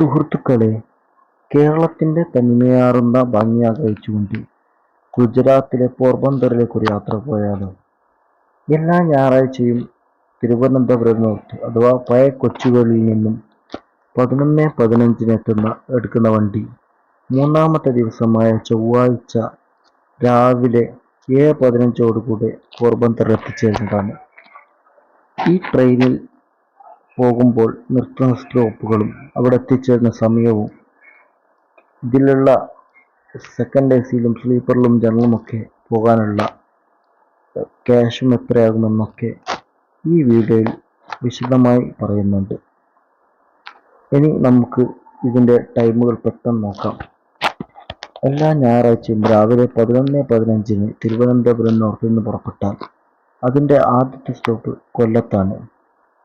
സുഹൃത്തുക്കളെ കേരളത്തിന്റെ തനിമയാർന്ന ഭംഗി ആഗ്രഹിച്ചുകൊണ്ട് ഗുജറാത്തിലെ പോർബന്തറിലേക്ക് ഒരു യാത്ര പോയാലോ എല്ലാ ഞായറാഴ്ചയും തിരുവനന്തപുരം നോർത്ത് അഥവാ പഴയ കൊച്ചുകളിൽ നിന്നും പതിനൊന്ന് പതിനഞ്ചിന് എത്തുന്ന എടുക്കുന്ന വണ്ടി. മൂന്നാമത്തെ ദിവസമായ ചൊവ്വാഴ്ച രാവിലെ ഏഴ് പതിനഞ്ചോടുകൂടി പോർബന്തറിൽ എത്തിച്ചേരുന്നതാണ്. ഈ ട്രെയിനിൽ പോകുമ്പോൾ നിർത്തുന്ന സ്റ്റോപ്പുകളും അവിടെ എത്തിച്ചേരുന്ന സമയവും ഇതിലുള്ള സെക്കൻഡ് എ സിയിലും സ്ലീപ്പറിലും ജനറലുമൊക്കെ പോകാനുള്ള ക്യാഷും എത്രയാകുമെന്നൊക്കെ ഈ വീഡിയോയിൽ വിശദമായി പറയുന്നുണ്ട്. ഇനി നമുക്ക് ഇതിന്റെ ടൈമുകൾ പെട്ടെന്ന് നോക്കാം. എല്ലാ ഞായറാഴ്ചയും രാവിലെ പതിനൊന്ന് പതിനഞ്ചിന് തിരുവനന്തപുരം നോർത്തിൽ നിന്ന് പുറപ്പെട്ടാൽ അതിന്റെ ആദ്യത്തെ സ്റ്റോപ്പ് കൊല്ലത്താണ്.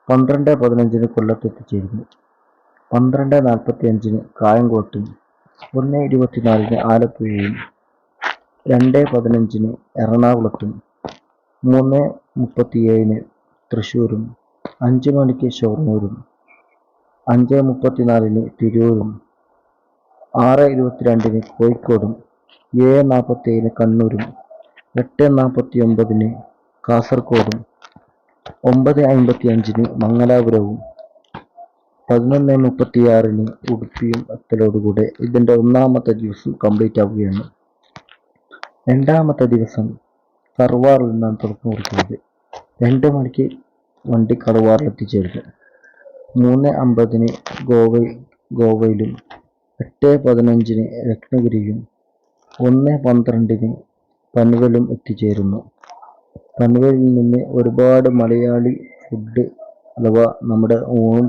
പന്ത്രണ്ട് പതിനഞ്ചിന് കൊല്ലത്ത് എത്തിച്ചേരുന്നു പന്ത്രണ്ട് നാൽപ്പത്തി അഞ്ചിന് കായംകോട്ടും ഒന്ന് ഇരുപത്തിനാലിന് ആലപ്പുഴയും രണ്ട് പതിനഞ്ചിന് എറണാകുളത്തും മൂന്ന് മുപ്പത്തിയേഴിന് തൃശ്ശൂരും അഞ്ച് മണിക്ക് ഷൊർണൂരും അഞ്ച് മുപ്പത്തിനാലിന് തിരൂരും ആറ് ഇരുപത്തിരണ്ടിന് കോഴിക്കോടും ഏഴ് നാൽപ്പത്തേഴിന് കണ്ണൂരും എട്ട് നാൽപ്പത്തി ഒമ്പതിന് കാസർഗോഡും ഒമ്പത് അമ്പത്തി അഞ്ചിന് മംഗലാപുരവും പതിനൊന്ന് മുപ്പത്തിയാറിന് ഉടുപ്പിയും എത്തലോടുകൂടെ ഇതിന്റെ ഒന്നാമത്തെ ദിവസം കംപ്ലീറ്റ് ആവുകയാണ്. രണ്ടാമത്തെ ദിവസം കറുവാറിൽ നിന്നാണ് തുടക്കം കുറിക്കുന്നത്. രണ്ട് മണിക്ക് വണ്ടി കറുവാറിൽ എത്തിച്ചേരുന്നു. മൂന്ന് അമ്പതിന് ഗോവ ഗോവയിലും എട്ട് പതിനഞ്ചിന് രത്നഗിരിയും ഒന്ന് പന്ത്രണ്ടിന് പനുവലും എത്തിച്ചേരുന്നു. പൻവലിൽ നിന്ന് ഒരുപാട് മലയാളി ഫുഡ് അഥവാ നമ്മുടെ ഊണും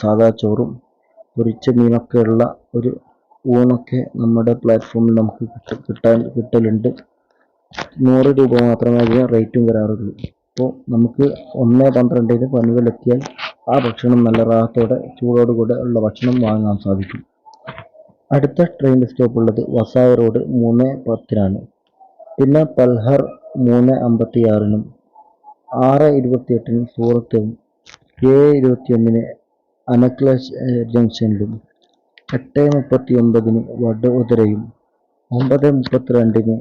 സാധാ ചോറും പൊരിച്ച മീനൊക്കെയുള്ള ഒരു ഊണൊക്കെ നമ്മുടെ പ്ലാറ്റ്ഫോമിൽ നമുക്ക് കിട്ട കിട്ടാൻ കിട്ടലുണ്ട്. നൂറ് രൂപ മാത്രമേ അതിന് റേറ്റും വരാറുള്ളൂ. അപ്പോൾ നമുക്ക് ഒന്ന് പന്ത്രണ്ടിന് പൻവലെത്തിയാൽ ആ ഭക്ഷണം നല്ല റാഹത്തോടെ ചൂടോടുകൂടെ ഉള്ള ഭക്ഷണം വാങ്ങാൻ സാധിക്കും. അടുത്ത ട്രെയിൻ സ്റ്റോപ്പ് ഉള്ളത് വസായ റോഡ് മൂന്ന് പത്തിനാണ്. പിന്നെ പൽഹർ മൂന്ന് അമ്പത്തിയാറിനും ആറ് ഇരുപത്തിയെട്ടിന് സൂറത്തും ഏഴ് ഇരുപത്തിയൊന്നിന് അനക്ല ജംഗ്ഷനിലും എട്ട് മുപ്പത്തി ഒമ്പതിന് വഡോദരയും ഒമ്പത് മുപ്പത്തിരണ്ടിന്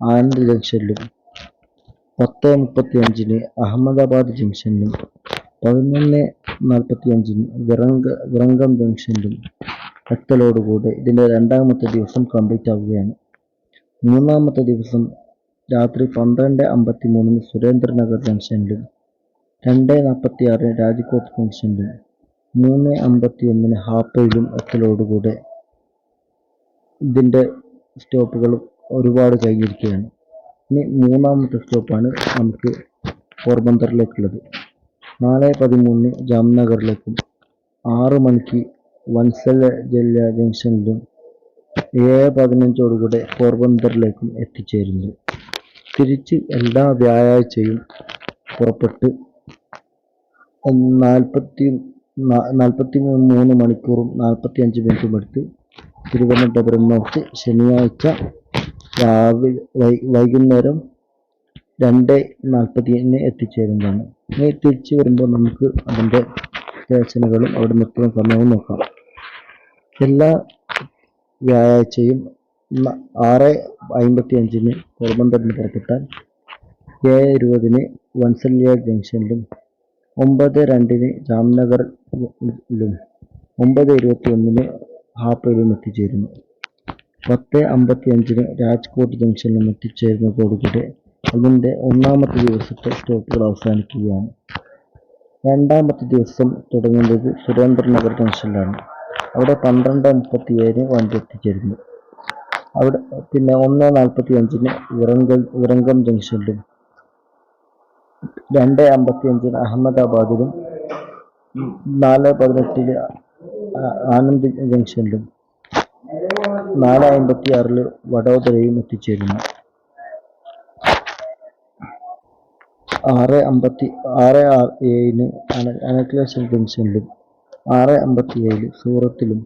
ആനന്ദ് ജംഗ്ഷനിലും പത്ത് മുപ്പത്തി അഞ്ചിന് അഹമ്മദാബാദ് ജംഗ്ഷനിലും പതിനൊന്ന് നാൽപ്പത്തി അഞ്ചിന് വിറങ്ക വിറങ്കം ജംഗ്ഷനിലും എത്തലോടുകൂടി ഇതിന്റെ രണ്ടാമത്തെ ദിവസം കംപ്ലീറ്റ് ആവുകയാണ് മൂന്നാമത്തെ ദിവസം രാത്രി പന്ത്രണ്ട് അമ്പത്തി മൂന്നിന് സുരേന്ദ്രനഗർ ജംഗ്ഷനിലും രണ്ട് നാൽപ്പത്തി ആറിന് രാജ്കോട്ട് ജംഗ്ഷനിലും മൂന്ന് അമ്പത്തി ഒന്നിന് ഹാപ്പയിലും എത്തലോടുകൂടെ ഇതിന്റെ സ്റ്റോപ്പുകൾ ഒരുപാട് കഴിഞ്ഞിരിക്കുകയാണ് ഇനി മൂന്നാമത്തെ സ്റ്റോപ്പാണ് നമുക്ക് പോർബന്തറിലേക്കുള്ളത് നാല് പതിമൂന്നിന് ജാംനഗറിലേക്കും ആറ് മണിക്ക് വത്സല ജില്ല ജംഗ്ഷനിലും ഏഴ് പതിനഞ്ചോടുകൂടെ പോർബന്തറിലേക്കും എത്തിച്ചേരുന്നു. തിരിച്ച് എല്ലാ വ്യാഴാഴ്ചയും പുറപ്പെട്ട് നാൽപ്പത്തി നാൽപ്പത്തി മൂന്ന് മണിക്കൂറും നാൽപ്പത്തി അഞ്ച് മിനിറ്റും എടുത്ത് തിരുവനന്തപുരം നോക്ക് ശനിയാഴ്ച രാവിലെ വൈകുന്നേരം രണ്ട് നാൽപ്പതിന് എത്തിച്ചേരുന്നതാണ്. ഇനി തിരിച്ച് വരുമ്പോൾ നമുക്ക് അതിന്റെ സ്റ്റേഷനുകളും അവിടെ നിർത്തുന്ന സമയവും നോക്കാം. എല്ലാ വ്യാഴാഴ്ചയും ആറ് അമ്പത്തി അഞ്ചിന് പോർബന്തറിന് പുറപ്പെട്ടാൽ ഏഴ് ഇരുപതിന് വൻസല്യ ജംഗ്ഷനിലും ഒമ്പത് രണ്ടിന് ജാംനഗറിലും ഒമ്പത് ഇരുപത്തി ഒന്നിന് ഹാപ്പയിലും എത്തിച്ചേരുന്നു. പത്ത് അമ്പത്തി അഞ്ചിന് രാജ്കോട്ട് ജംഗ്ഷനിലും എത്തിച്ചേരുന്നതോടുകൂടി അതിന്റെ ഒന്നാമത്തെ ദിവസത്തെ സ്റ്റോപ്പുകൾ അവസാനിക്കുകയാണ്. രണ്ടാമത്തെ ദിവസം തുടങ്ങുന്നത് സുരേന്ദ്രനഗർ ജംഗ്ഷനിലാണ്. അവിടെ പന്ത്രണ്ട് മുപ്പത്തി ഏഴിന് വണ്ടി എത്തിച്ചേരുന്നു. അവിടെ പിന്നെ ഒന്ന് നാൽപ്പത്തി അഞ്ചിന് ഇറങ്കൽ വിറങ്കം ജംഗ്ഷനിലും രണ്ട് അമ്പത്തി അഞ്ചിന് അഹമ്മദാബാദിലും നാല് പതിനെട്ടിന് ആനന്ദ് ജംഗ്ഷനിലും നാല് അമ്പത്തി ആറിൽ വഡോദരയും എത്തിച്ചേരുന്നു. ആറ് അമ്പത്തി ആറ് ആറ് ഏഴിന് അനക്ലേശ്വർ ജംഗ്ഷനിലും ആറ് അമ്പത്തി ഏഴിൽ സൂറത്തിലും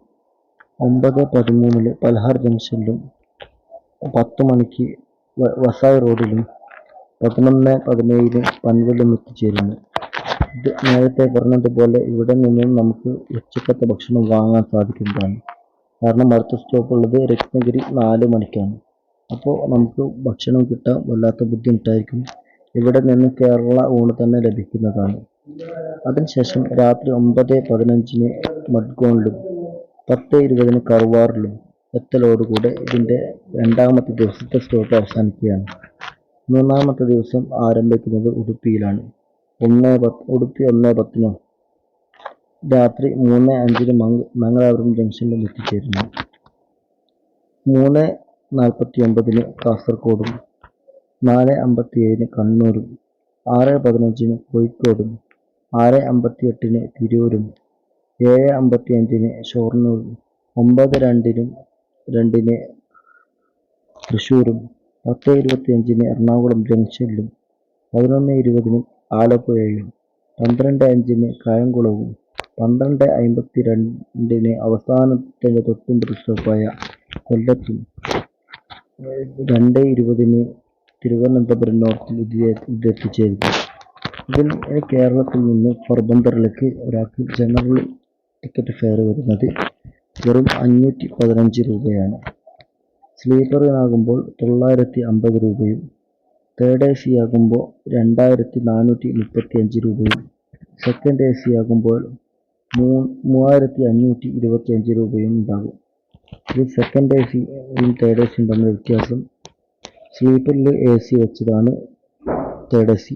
ഒമ്പത് പതിമൂന്നിൽ പൽഹാർ ജംഗ്ഷനിലും പത്ത് മണിക്ക് വസായ് റോഡിലും പതിനൊന്ന് പതിനേഴിന് പൻവലും എത്തിച്ചേരുന്നു. ഇത് നേരത്തെ പറഞ്ഞതുപോലെ ഇവിടെ നിന്നും നമുക്ക് ഉച്ചക്കത്തെ ഭക്ഷണം വാങ്ങാൻ സാധിക്കുന്നതാണ്. കാരണം അടുത്ത സ്റ്റോപ്പ് ഉള്ളത് രത്നഗിരി നാല് മണിക്കാണ്. അപ്പോൾ നമുക്ക് ഭക്ഷണം കിട്ടാൻ വല്ലാത്ത ബുദ്ധിമുട്ടായിരിക്കും. ഇവിടെ നിന്ന് കേരള ഊണ് തന്നെ ലഭിക്കുന്നതാണ്. അതിനുശേഷം രാത്രി ഒമ്പത് പതിനഞ്ചിന് മഡ്ഗോണിലും പത്ത് ഇരുപതിന് കർവാറിലും എത്തലോടുകൂടെ ഇതിന്റെ രണ്ടാമത്തെ ദിവസത്തെ സ്റ്റോപ്പ് അവസാനിക്കുകയാണ്. മൂന്നാമത്തെ ദിവസം ആരംഭിക്കുന്നത് ഉടുപ്പിയിലാണ്. ഒന്ന് പത്ത് ഉടുപ്പി ഒന്ന് പത്തിനും രാത്രി മൂന്ന് അഞ്ചിന് മംഗ മംഗളാപുരം ജംഗ്ഷനിലും എത്തിച്ചേരുന്നു. മൂന്ന് നാൽപ്പത്തി ഒമ്പതിന് കാസർഗോഡും നാല് അമ്പത്തി ഏഴിന് കണ്ണൂരും ആറ് പതിനഞ്ചിന് കോഴിക്കോടും ആറ് അമ്പത്തി എട്ടിന് തിരൂരും ഏഴ് അമ്പത്തി അഞ്ചിന് ഷൊർണൂരും ഒമ്പത് രണ്ടിനും രണ്ടിന് തൃശ്ശൂരും പത്ത് ഇരുപത്തി അഞ്ചിന് എറണാകുളം ജംഗ്ഷനിലും പതിനൊന്ന് ഇരുപതിന് ആലപ്പുഴയിലും പന്ത്രണ്ട് അഞ്ചിന് കായംകുളവും പന്ത്രണ്ട് അമ്പത്തി രണ്ടിന് അവസാനത്തെ തൊട്ടും സ്റ്റോപ്പായ കൊല്ലത്തും രണ്ട് ഇരുപതിന് തിരുവനന്തപുരം നോർത്തിൽ ഇത് ഇതെത്തിച്ചേരുന്നു ഇതിൽ കേരളത്തിൽ നിന്ന് പോർബന്തറിലേക്ക് ഒരാൾക്ക് ജനറൽ ടിക്കറ്റ് ഫെയർ വരുന്നത് വെറും അഞ്ഞൂറ്റി പതിനഞ്ച് രൂപയാണ്. സ്ലീപ്പറിനാകുമ്പോൾ തൊള്ളായിരത്തി അമ്പത് രൂപയും തേർഡ് എ സി ആകുമ്പോൾ രണ്ടായിരത്തി നാനൂറ്റി മുപ്പത്തി അഞ്ച് രൂപയും സെക്കൻഡ് എ സി ആകുമ്പോൾ മൂ മൂവായിരത്തി അഞ്ഞൂറ്റി ഇരുപത്തി അഞ്ച് രൂപയും ഉണ്ടാകും. ഇത് സെക്കൻഡ് എ സിയും തേർഡ് എ സിയും തമ്മിൽ വ്യത്യാസം. സ്ലീപ്പറിൽ എ സി വെച്ചതാണ് third A C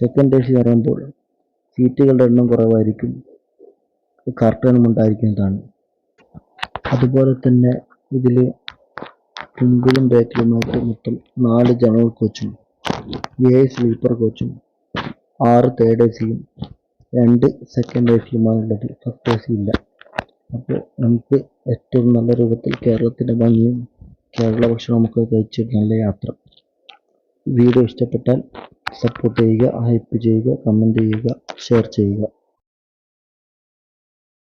second A C പറയുമ്പോൾ സീറ്റുകളുടെ എണ്ണം കുറവായിരിക്കും. കർട്ടനും ഉണ്ടായിരിക്കുന്നതാണ് അതുപോലെ തന്നെ ഇതിൽ മുമ്പിലും ബാക്കിലുമായിട്ട് മൊത്തം നാല് ജനറൽ കോച്ചും ഏഴ് സ്ലീപ്പർ കോച്ചും ആറ് തേർഡ് എ സിയും രണ്ട് സെക്കൻഡ് എ സിയുമാണ് ഉള്ളത്. ഫസ്റ്റ് എ സി ഇല്ല. അപ്പോൾ നമുക്ക് ഏറ്റവും നല്ല രൂപത്തിൽ കേരളത്തിന്റെ ഭംഗിയും കേരള ഭക്ഷണമൊക്കെ കഴിച്ച് നല്ല യാത്ര. വീഡിയോ ഇഷ്ടപ്പെട്ടാൽ സപ്പോർട്ട് ചെയ്യുക ഹൈപ്പ് ചെയ്യുക കമന്റ് ചെയ്യുക ഷെയർ ചെയ്യുക.